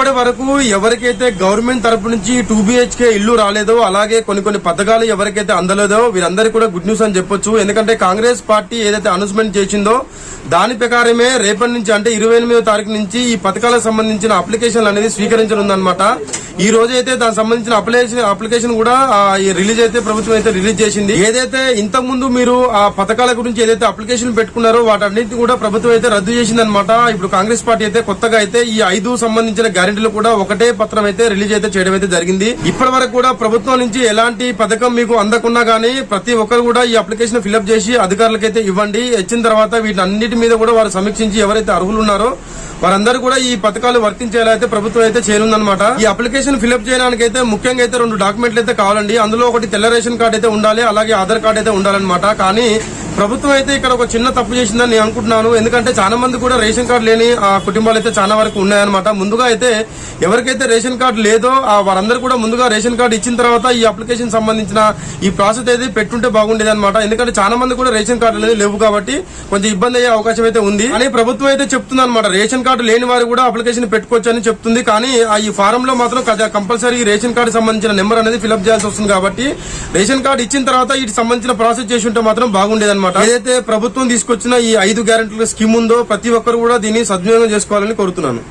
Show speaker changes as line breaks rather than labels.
ఇప్పటి వరకు ఎవరికైతే గవర్నమెంట్ తరపు నుంచి టూ బిహెచ్కే ఇల్లు రాలేదో అలాగే కొన్ని కొన్ని పథకాలు ఎవరికైతే అందలేదో వీరందరికీ కూడా గుడ్ న్యూస్ అని చెప్పొచ్చు. ఎందుకంటే కాంగ్రెస్ పార్టీ ఏదైతే అనౌన్స్మెంట్ చేసిందో దాని ప్రకారమే రేపటి నుంచి అంటే ఇరవై ఎనిమిదో తారీఖు నుంచి ఈ పథకాలకు సంబంధించిన అప్లికేషన్లు అనేది స్వీకరించనుందన్నమాట. ఈ రోజు అయితే దానికి సంబంధించిన అప్లికేషన్ అప్లికేషన్ కూడా ఈ రిలీజ్ అయితే ప్రభుత్వం అయితే రిలీజ్ చేసింది. ఏదైతే ఇంతకు ముందు మీరు ఆ పథకాల గురించి ఏదైతే అప్లికేషన్ పెట్టుకున్నారో వాటన్నింటినీ కూడా ప్రభుత్వం అయితే రద్దు చేసింది అనమాట ఇప్పుడు కాంగ్రెస్ పార్టీ అయితే కొత్తగా అయితే ఈ ఐదు సంబంధించిన గ్యారెంటీలు కూడా ఒకటే పత్రం అయితే రిలీజ్ అయితే చేయడం అయితే జరిగింది. ఇప్పటి వరకు కూడా ప్రభుత్వం నుంచి ఎలాంటి పథకం మీకు అందకున్నా గానీ ప్రతి ఒక్కరు కూడా ఈ అప్లికేషన్ ఫిల్అప్ చేసి అధికారులకైతే ఇవ్వండి. ఇచ్చిన తర్వాత వీటన్నిటి మీద కూడా వారు సమీక్షించి ఎవరైతే అర్హులు ఉన్నారో వారందరూ కూడా ఈ పథకాలు వర్తించేలా అయితే ప్రభుత్వం అయితే చేయనుందన్నమాట. ఈ అప్లికేషన్ ఫిలప్ చేయడానికి అయితే ముఖ్యంగా అయితే రెండు డాక్యుమెంట్లు అయితే కావాలండి. అందులో ఒకటి తెల్ల రేషన్ కార్డు అయితే ఉండాలి అలాగే ఆధార్ కార్డ్ అయితే ఉండాలన్నమాట. కానీ ప్రభుత్వం అయితే ఇక్కడ ఒక చిన్న తప్పు చేసిందని నేను అనుకుంటున్నాను. ఎందుకంటే చాలా మంది కూడా రేషన్ కార్డు లేని ఆ కుటుంబాలు అయితే చాలా వరకు ఉన్నాయన్నమాట. ముందుగా అయితే ఎవరికైతే రేషన్ కార్డు లేదో వారందరూ కూడా ముందుగా రేషన్ కార్డు ఇచ్చిన తర్వాత ఈ అప్లికేషన్ సంబంధించిన ఈ ప్రాసెస్ అయితే పెట్టుంటే బాగుండేది అనమాట ఎందుకంటే చాలా మంది కూడా రేషన్ కార్డు అనేది లేవు కాబట్టి కొంచెం ఇబ్బంది అయ్యే అవకాశం అయితే ఉంది. కానీ ప్రభుత్వం అయితే చెప్తుంది అనమాట రేషన్ కార్డు లేని వారు కూడా అప్లికేషన్ పెట్టుకోవచ్చు అని చెప్తుంది. కానీ ఆ ఈ ఫారం లో మాత్రం కంపల్సరీ రేషన్ కార్డు సంబంధించిన నెంబర్ అనేది ఫిల్అప్ చేయాల్సి వస్తుంది కాబట్టి రేషన్ కార్డు ఇచ్చిన తర్వాత వీటికి సంబంధించిన ప్రాసెస్ చేసి ఉంటే మాత్రం బాగుండేది అనమాట అనమాట ఏదైతే ప్రభుత్వం తీసుకొచ్చిన ఈ ఐదు గ్యారెంటీల స్కీమ్ ఉందో ప్రతి ఒక్కరు కూడా దీన్ని సద్వినియోగం చేసుకోవాలని కోరుతున్నాను.